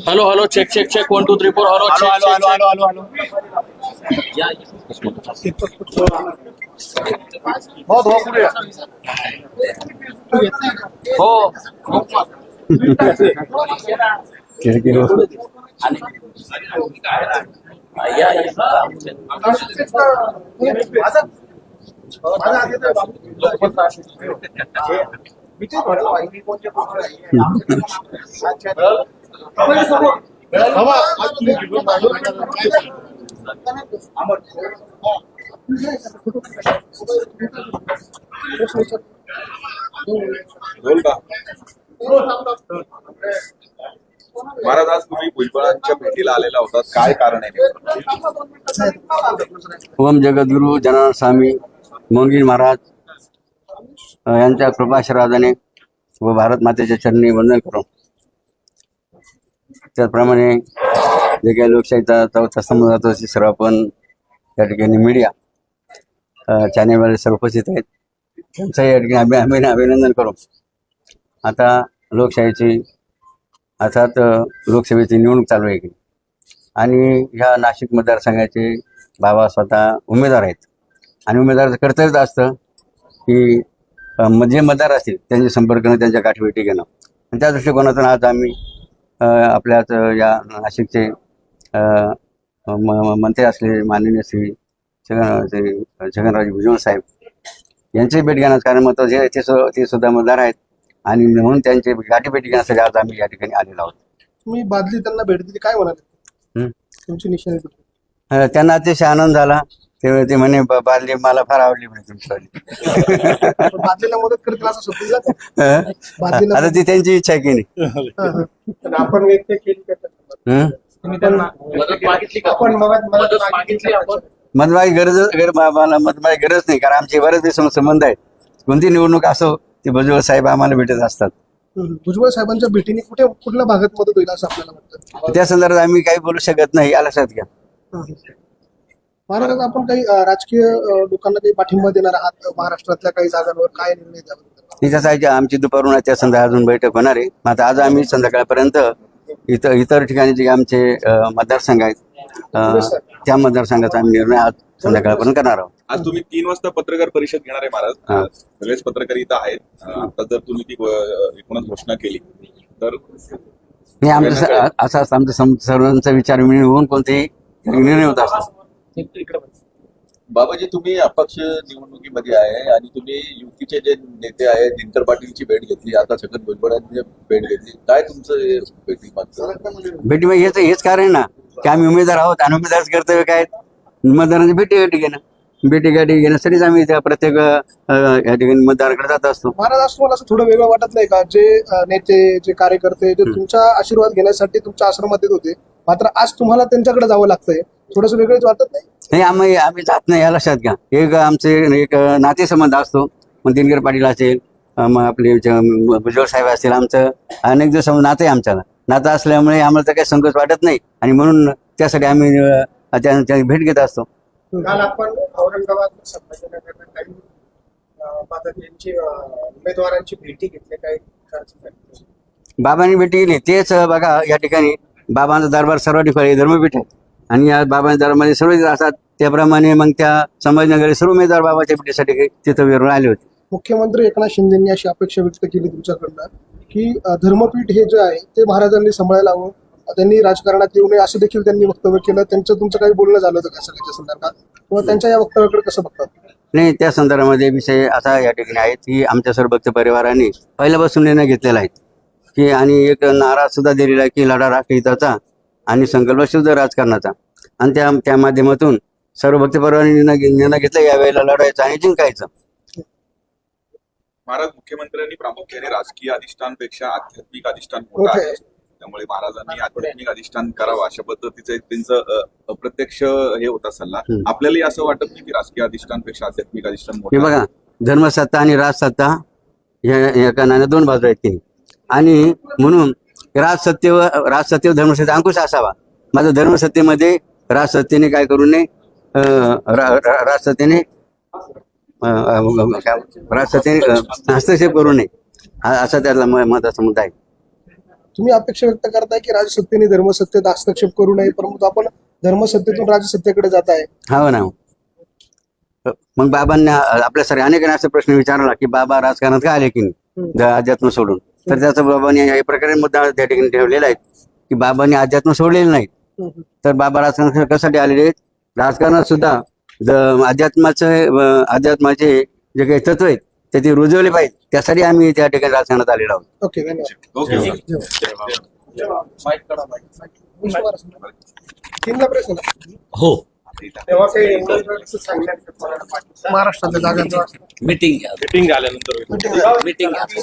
hello hello check check check one two three four hello check check हो बोल का महाराज आज तुम्ही भुजबळांच्या भेटीला आलेला होता. काय कारण आहे ओम जगद्गुरु जनार्दन स्वामी मोंगीन महाराज यांच्या कृपाशीर्वादाने व भारत मातेच्या चरणी वंदन करू त्याचप्रमाणे जे काही लोकशाहीचा चौथा स्तंभ जातो सर्व आपण या ठिकाणी मीडिया चॅनेलवाले सर्व उपस्थित आहेत. त्यांचंही या ठिकाणी अभि अभिनंदन करू. आता लोकशाहीची अर्थात लोकसभेची निवडणूक चालू आहे की आणि ह्या नाशिक मतदारसंघाचे बाबा स्वतः उमेदवार आहेत. आणि उमेदवाराचं कर्तव्यच असतं की म- जे मतदार असतील त्यांचे संपर्क करणं त्यांच्या गाठीभेटी घेणं. आणि त्या दृष्टिकोनातून आज आम्ही आपल्याच या नाशिकचे म- मंत्री असलेले माननीय श्री छगन श्री छगनराज भुजबळ साहेब यांची भेट घेण्याचं कारण मग जे ते ते सुद्धा मतदार आहेत. आणि म्हणून त्यांची गाठीभेटी घेण्यासाठी आज आम्ही या ठिकाणी आलेलो आहोत तुम्ही बादली त्यांना भेट दिली काय म्हणाले हं. तुमची निशाणी कुठली? अ, त्यांना अतिशय आनंद झाला ते ते म्हणे "ब- बादली मला फार आवडली म्हणे तुमची पण बादलीला मदत करतील असं स्वप्नीला अ? बादलीला आता ती त्यांची इच्छा आहे की नाही हं, हं. आपण व्यक्त केली का त्यांना? हं? तुम्ही त्यांना मदत मागितली का आपण मदत- मदत मदत मागितली आपण मतदाराची गरज गर- मला गरज नाही कारण आमचे बरेच दिवस संबंध आहेत कोणती निवडणूक असो ते भुजबळ साहेब आम्हाला भेटत असतात. भुजबळ साहेबांच्या भेटीने कुठे कुठल्या भागात मदत होईल असं आपल्याला वाटतं? त्या संदर्भात आम्ही काही बोलू शकत नाही या लक्षात घ्या. महाराज आपण काही राजकीय लोकांना काही पाठिंबा देणार आहात? महाराष्ट्रातल्या काही जागांवर काय निर्णय द्यावा आमची दुपारून त्या संदर्भात अजून बैठक होणार आहे. मग आता आज आम्ही संध्याकाळपर्यंत इतर इतर ठिकाणी जे आमचे मतदारसंघ आहेत त्या मतदारसंघाचा आम्ही निर्णय आज संध्याकाळपर्यंत करणार आहोत. आज तुम्ही तीन वाजता पत्रकार परिषद घेणार आहे महाराज. हा. सगळेच पत्रकार इथं आहेत. आता जर तुम्ही ती अं, एकूणच घोषणा केली तर हे आमचं स- असं असतं आमचं सम- सर्वांचा विचार मिळून होऊन कोणतेही निर्णय होत असतात. बाबाजी तुम्ही अपक्ष निवडणुकीमध्ये आहे आणि तुम्ही युतीचे जे नेते आहेत दिनकर पाटीलची भेट घेतली आता छगन भुजबळांची भेट घेतली. काय तुमचं हे भेटी मागचं भेटी मग हेच हेच कारण ना. की आम्ही उमेदवार आहोत आणि उमेदवाराचं कर्तव्य काय? मतदारांची भेटी गाठी घेणं. भेटी गाठी घेण्यासाठीच आम्ही त्या प्रत्येक अ, या ठिकाणी मतदाराकडे जात असतो. महाराज असं मला असं थोडं वेगळं वाटत नाही का? जे अं, नेते जे कार्यकर्ते जे तुमचा आशीर्वाद घेण्यासाठी तुमच्या आश्रमात येत होते मात्र आज तुम्हाला त्यांच्याकडे जावं लागतंय. थोडस वेगळंच वाटत नाही? नाही आम्ही आम्ही जात नाही या लक्षात घ्या. एक आमचे एक नातेसंबंध असतो. मग दिनकर पाटील असेल अ, मग आपले ज- भुजबळ साहेब असतील आमचं अनेक दिवस नातं आहे आमच्याला. नातं असल्यामुळे आम्हाला तर काही संकोच वाटत नाही. आणि म्हणून त्यासाठी आम्ही भेट घेत असतो. काल आपण औरंगाबाद काही उमेदवारांची भेटी घेतली काही बाबांनी भेटी गेली तेच बघा या ठिकाणी बाबांचा दरबार सर्व ठिकाणी धर्मपीठ आहे. आणि या बाबांच्या दरबारमध्ये सर्व असतात. त्याप्रमाणे मग त्या संभाजीनगर सर्व उमेदवार बाबाच्या भेटीसाठी तिथं विरून आले होते. मुख्यमंत्री एकनाथ शिंदेनी अशी अपेक्षा व्यक्त केली तुमच्याकडनं. की धर्मपीठ हे जे आहे ते महाराजांनी सांभाळायला हवं. त्यांनी राजकारणात येऊ नये असं देखील त्यांनी वक्तव्य केलं. त्यांचं तुमचं काही बोलणं झालं होतं का सगळ्याच्या संदर्भात? किंवा त्यांच्या या वक्तव्याकडे कसं बघतात? नाही त्या संदर्भामध्ये विषय असा या ठिकाणी आहेत की आमच्या सर्व भक्त परिवाराने पहिल्यापासून निर्णय घेतलेला आहे की आणि एक नारा सुद्धा दिलेला आहे की लढा राष्ट्रहिताचा आणि संकल्प शुद्ध राजकारणाचा. आणि त्या त्या माध्यमातून सर्व भक्त परिवाराने निर्णय निर्णय घेतला यावेळेला लढायचं आणि जिंकायचं. महाराज मुख्यमंत्र्यांनी प्रामुख्याने राजकीय अधिष्ठानपेक्षा आध्यात्मिक अधिष्ठान मोठं आहे. त्यामुळे महाराजांनी आध्यात्मिक अधिष्ठान करावं अशा पद्धतीचं एक त्यांचं अप्रत्यक्ष हे होता सल्ला हम्म. आपल्यालाही असं वाटत नाही की राजकीय अधिष्ठानपेक्षा आध्यात्मिक अधिष्ठान हे मोठं? बघा धर्मसत्ता आणि राजसत्ता या एका नाण्या दोन बाजू आहेत की आणि म्हणून की राजसत्तेवर राजसत्तेवर धर्मसत्ते अंकुश असावा माझं धर्मसत्तेमध्ये राजसत्तेने काय करू नये राजसत्तेने हस्तक्षेप करू नये. हा- असा त्यातला म- महत्त्वाचा मुद्दा आहे. तुम्ही अपेक्षा व्यक्त करताय की राजसत्तेने धर्मसत्तेत हस्तक्षेप करू नये परंतु आपण धर्मसत्तेतून राजसत्तेकडे जात आहे. हो ना मग बाबांना आपल्यासारखे अनेकांनी असा प्रश्न विचारला की बाबा राजकारणात का आले की नाही? अध्यात्म सोडून. तर त्याचा बाबांनी या प्रकारे मुद्दा त्या ठिकाणी ठेवलेला आहे की बाबांनी अध्यात्म सोडलेलं नाही तर बाबा राजकारणात कशासाठी आलेले आहेत? राजकारणात सुद्धा अध्यात्माचं अध्यात्माचे जे काही तत्व आहेत ते ते रुजवले पाहिजे त्यासाठी आम्ही त्या ठिकाणी राजकारणात आलेलो आहोत. ओके प्रश्न हो. तेव्हा काही महाराष्ट्रातल्या जागांचा मीटिंग घ्या. मीटिंग झाल्यानंतर मीटिंग घ्या.